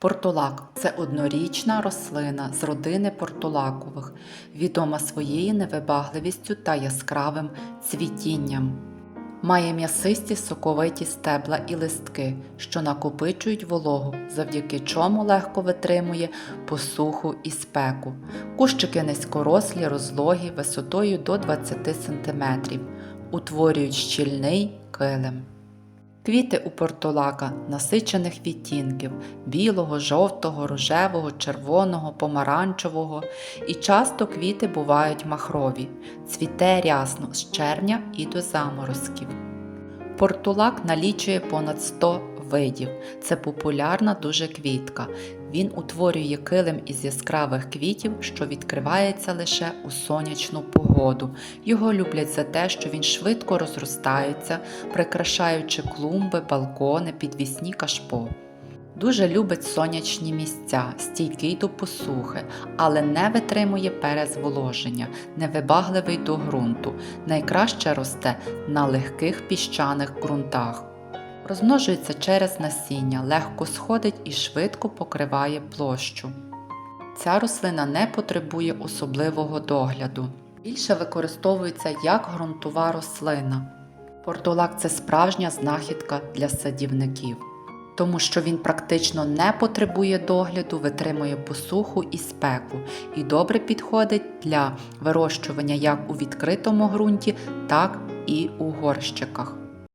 Портулак це однорічна рослина з родини портулакових, відома своєю невибагливістю та яскравим цвітінням. Має м'ясисті соковиті стебла і листки, що накопичують вологу, завдяки чому легко витримує посуху і спеку. Кущики низькорослі, розлогі, висотою до 20 см, утворюють щільний килим. Квіти у портулака насичених відтінків білого, жовтого, рожевого, червоного, помаранчевого і часто квіти бувають махрові, цвіте рясно з червня і до заморозків. Портулак налічує понад 100 видів. Це популярна дуже квітка. Він утворює килим із яскравих квітів, що відкривається лише у сонячну погоду. Його люблять за те, що він швидко розростається, прикрашаючи клумби, балкони, підвісні кашпо. Дуже любить сонячні місця, стійкий до посухи, але не витримує перезволоження, невибагливий до ґрунту. Найкраще росте на легких піщаних ґрунтах. Розмножується через насіння, легко сходить і швидко покриває площу. Ця рослина не потребує особливого догляду. Більше використовується як ґрунтова рослина. Портулак це справжня знахідка для садівників, тому що він практично не потребує догляду, витримує посуху і спеку і добре підходить для вирощування як у відкритому ґрунті, так і у горщиках.